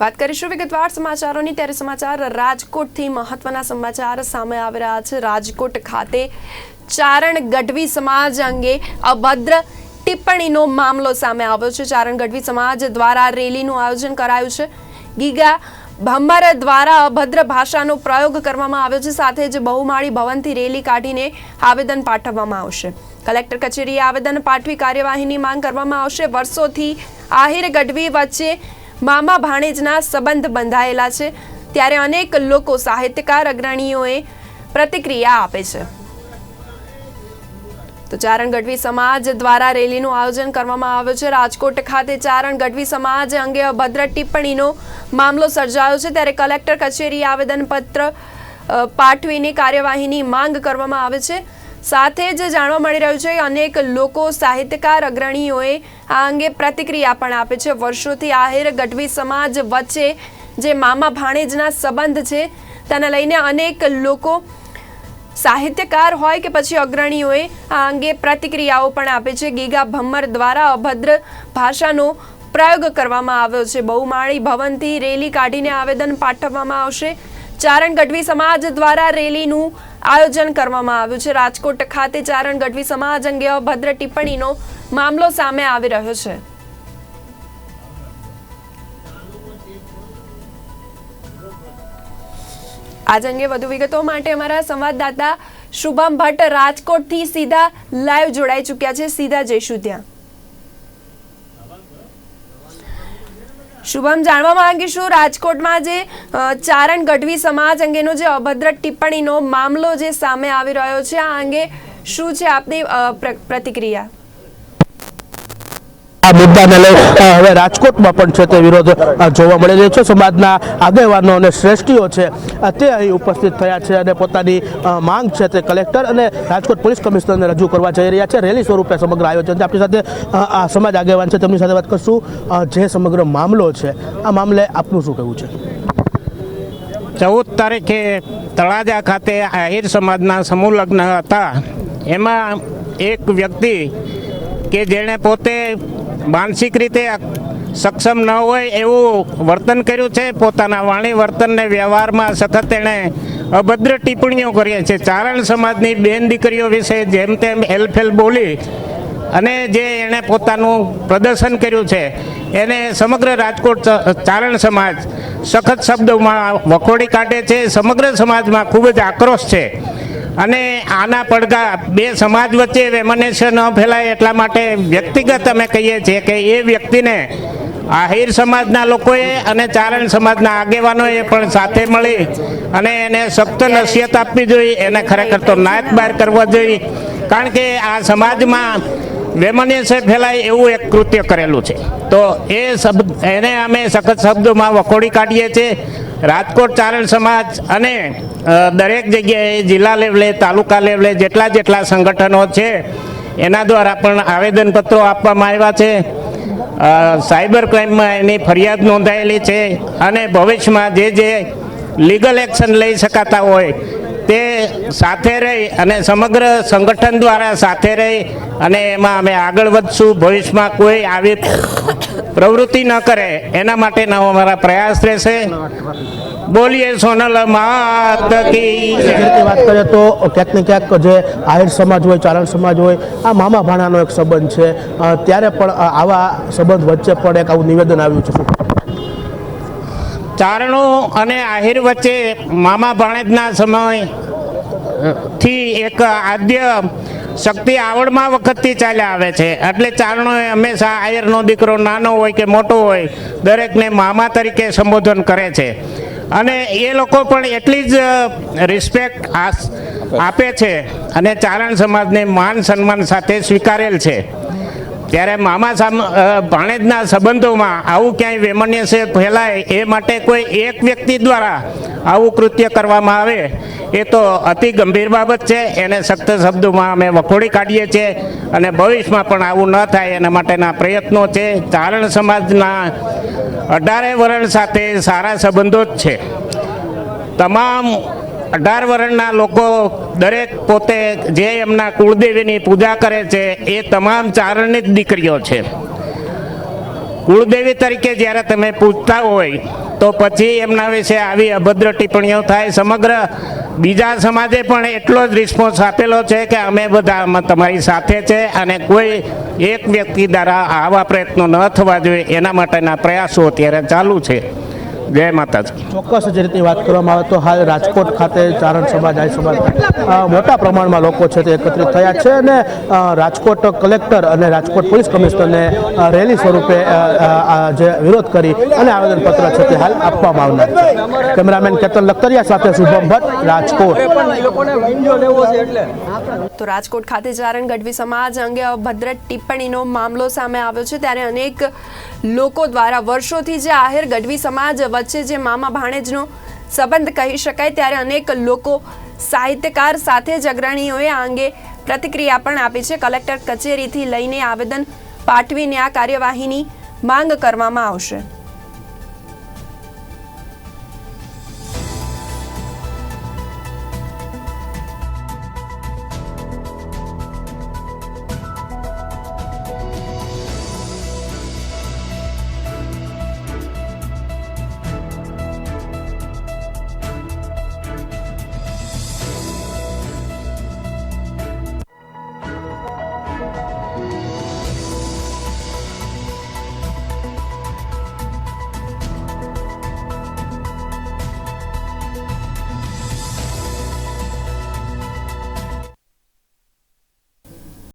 વાત કરીશું વિગતવાર સમાચારોની. ત્યારે સમાચાર, રાજકોટથી મહત્વના સમાચાર સામે આવી રહ્યા છે. રાજકોટ ખાતે ચારણ ગઢવી સમાજ અંગે અભદ્ર ટિપ્પણીનો મામલો સામે આવ્યો છે. ચારણ ગઢવી સમાજ દ્વારા રેલીનું આયોજન કરાયું છે. ગીગા ભંબર દ્વારા અભદ્ર ભાષાનો પ્રયોગ કરવામાં આવ્યો છે. સાથે જ બહુમાળી ભવનથી રેલી કાઢીને આવેદન પાઠવવામાં આવશે. કલેક્ટર કચેરીએ આવેદન પાઠવી કાર્યવાહીની માંગ કરવામાં આવશે. વર્ષોથી આહિર ગઢવી વચ્ચે મામા ભાણેજના સંબંધ બંધાયેલા છે. ત્યારે અનેક લોકો સાહિત્યકાર અગ્રણીઓએ પ્રતિક્રિયા આપે છે. તો ચારણ ગઢવી સમાજ દ્વારા રેલીનું આયોજન કરવામાં આવ્યું છે. રાજકોટ ખાતે ચારણ ગઢવી સમાજ અંગે અભદ્ર ટિપ્પણીનો મામલો સર્જાયો છે. ત્યારે કલેક્ટર કચેરી આવેદનપત્ર પાઠવીને કાર્યવાહીની માંગ કરવામાં આવે છે. સાથે જ જાણવા મળી રહ્યું છે અનેક લોકો સાહિત્યકાર અગ્રણીઓએ આ અંગે પ્રતિક્રિયા પણ આપે છે. વર્ષોથી આહિર ગઢવી સમાજ વચ્ચે જે મામા ભાણેજના સંબંધ છે, તેને લઈને અનેક લોકો સાહિત્યકાર હોય કે પછી અગ્રણીઓએ આ અંગે પ્રતિક્રિયાઓ પણ આપે છે. ગીગા ભમ્મર દ્વારા અભદ્ર ભાષાનો પ્રયોગ કરવામાં આવ્યો છે. બહુમાળી ભવનથી રેલી કાઢીને આવેદન પાઠવવામાં આવશે. ચારણ ગઢવી સમાજ દ્વારા રેલીનું આયોજન કરવામાં આવ્યું છે. રાજકોટ ખાતે ચારણ ગઢવી સમાજ અંગે અભદ્ર ટિપ્પણીનો મામલો સામે આવી રહ્યો છે. આજ અંગે વધુ વિગતો માટે અમારા સંવાદદાતા શુભમ ભટ્ટ રાજકોટથી સીધા લાઈવ જોડાઈ ચૂક્યા છે. સીધા જઈશું ત્યાં. શુભમ, જાણવા માંગીશું રાજકોટમાં જે ચારણ ગઢવી સમાજ અંગેનો જે અભદ્ર ટિપ્પણીનો મામલો જે સામે આવી રહ્યો છે, આ અંગે શું છે આપની પ્ર- પ્રતિક્રિયા? આ મુદ્દાને લઈ હવે રાજકોટમાં પણ છે તે વિરોધ જોવા મળી રહ્યો છે. સમાજના આગેવાનો અને શ્રેષ્ઠીઓ છે તે અહીં ઉપસ્થિત થયા છે અને પોતાની માંગ છે તે કલેક્ટર અને રાજકોટ પોલીસ કમિશનરને રજૂ કરવા જઈ રહ્યા છે. રેલી સ્વરૂપે સમગ્ર આયોજન આપણી સાથે આ સમાજ આગેવાન છે. તેમની સાથે વાત કરશું જે સમગ્ર મામલો છે. આ મામલે આપનું શું કહેવું છે? ચૌદ તારીખે તળાજા ખાતે આહિર સમાજના સમૂહ લગ્ન હતા. એમાં એક વ્યક્તિ કે જેણે પોતે માનસિક રીતે સક્ષમ ન હોય એવું વર્તન કર્યું છે. પોતાના વાણી વર્તનને વ્યવહારમાં સતત એણે અભદ્ર ટિપ્પણીઓ કરીએ છે ચારણ સમાજની બેન દીકરીઓ વિશે જેમ તેમ હેલફેલ બોલી અને જે એણે પોતાનું પ્રદર્શન કર્યું છે, એને સમગ્ર રાજકોટ ચારણ સમાજ સખત શબ્દોમાં વખોડી કાઢે છે. સમગ્ર સમાજમાં ખૂબ જ આક્રોશ છે. અને આના પડઘા બે સમાજ વચ્ચે વેમનસ્ય ન ફેલાય એટલા માટે વ્યક્તિગત અમે કહીએ છીએ કે એ વ્યક્તિને આહિર સમાજના લોકોએ અને ચારણ સમાજના આગેવાનોએ પણ સાથે મળી અને એને સખ્ત નસીહત આપવી જોઈએ, એને ખરેખર તો નાયત બહાર કરવા જોઈએ. કારણ કે આ સમાજમાં વેમનસ્ય ફેલાય એવું એક કૃત્ય કરેલું છે. તો એ શબ્દ, એને અમે સખત શબ્દોમાં વખોડી કાઢીએ છીએ. રાજકોટ ચારણ સમાજ અને દરેક જગ્યાએ જિલ્લા લેવલે, તાલુકા લેવલે જેટલા જેટલા સંગઠનો છે, એના દ્વારા પણ આવેદનપત્રો આપવામાં આવ્યા છે. સાયબર ક્રાઇમમાં એની ફરિયાદ નોંધાયેલી છે અને ભવિષ્યમાં જે જે લીગલ એક્શન લઈ શકાતા હોય તે સાથે રહી અને સમગ્ર સંગઠન દ્વારા સાથે રહી અને એમાં અમે આગળ વધશું, ભવિષ્યમાં કોઈ આવી પ્રવૃત્તિ ન કરે. એના માટેના અમારા પ્રયાસ રહેશે. બોલીએ સોનલ માત વાત કરીએ તો ક્યાંક ને ક્યાંક જે આહિર સમાજ હોય, ચારણ સમાજ હોય, આ મામા ભાણાનો એક સંબંધ છે. ત્યારે પણ આવા સંબંધ વચ્ચે પણ એક આવું નિવેદન આવ્યું છે. ચારણો અને આહિર વચ્ચે મામા ભાણેજના સમયથી એક આદ્ય શક્તિ આવડમાં વખતથી ચાલ્યા આવે છે. એટલે ચારણોએ હંમેશા આયરનો દીકરો નાનો હોય કે મોટો હોય, દરેકને મામા તરીકે સંબોધન કરે છે. અને એ લોકો પણ એટલી જ રિસ્પેક્ટ આપે છે અને ચારણ સમાજને માન સન્માન સાથે સ્વીકારેલ છે. ત્યારે મામા ભાણેજના સંબંધોમાં આવું ક્યાંય વેમનસ્ય ફેલાય એ માટે કોઈ એક વ્યક્તિ દ્વારા આવું કૃત્ય કરવામાં આવે, એ તો અતિ ગંભીર બાબત છે. એને સખ્ત શબ્દોમાં અમે વખોડી કાઢીએ છીએ અને ભવિષ્યમાં પણ આવું ન થાય એના માટેના પ્રયત્નો છે. ચારણ સમાજના અઢારે વરણ સાથે સારા સંબંધો જ છે. તમામ અઢાર વર્ણના લોકો દરેક પોતે જે એમના કુળદેવીની પૂજા કરે છે, એ તમામ ચારણની જ દીકરીઓ છે. કુળદેવી તરીકે જ્યારે તમે પૂજતા હોય, તો પછી એમના વિશે આવી અભદ્ર ટિપ્પણીઓ થાય. સમગ્ર બીજા સમાજે પણ એટલો જ રિસ્પોન્સ આપેલો છે કે અમે બધા તમારી સાથે છે અને કોઈ એક વ્યક્તિ દ્વારા આવા પ્રયત્નો ન થવા જોઈએ. એના માટેના પ્રયાસો અત્યારે ચાલુ છે. જય માતાજી. ચોક્કસ જે રીતની વાત કરવામાં આવે તો હાલ રાજકોટ ખાતે ચારણ સમાજ આઈ સમાજ મોટા પ્રમાણમાં લોકો છે તે એકત્રિત થયા છે અને રાજકોટ કલેક્ટર અને રાજકોટ પોલીસ કમિશનરને રેલી સ્વરૂપે જે વિરોધ કરી અને આવેદનપત્ર છે તે હાલ આપવામાં આવનાર છે. કેમેરામેન કેતન લખતરિયા સાથે શુભમ ભટ્ટ રાજકોટ. તો રાજકોટ ખાતે ચારણ ગઢવી સમાજ અંગે અભદ્ર ટિપ્પણીનો મામલો સામે આવ્યો છે. ત્યારે અનેક લોકો દ્વારા વર્ષોથી જે આહિર ગઢવી સમાજ વચ્ચે જે મામા ભાણેજનો સંબંધ કહી શકાય, ત્યારે અનેક લોકો સાહિત્યકાર સાથે જ અગ્રણીઓએ આ અંગે પ્રતિક્રિયા પણ આપી છે. કલેક્ટર કચેરીથી લઈને આવેદન પાઠવીને આ કાર્યવાહીની માંગ કરવામાં આવશે.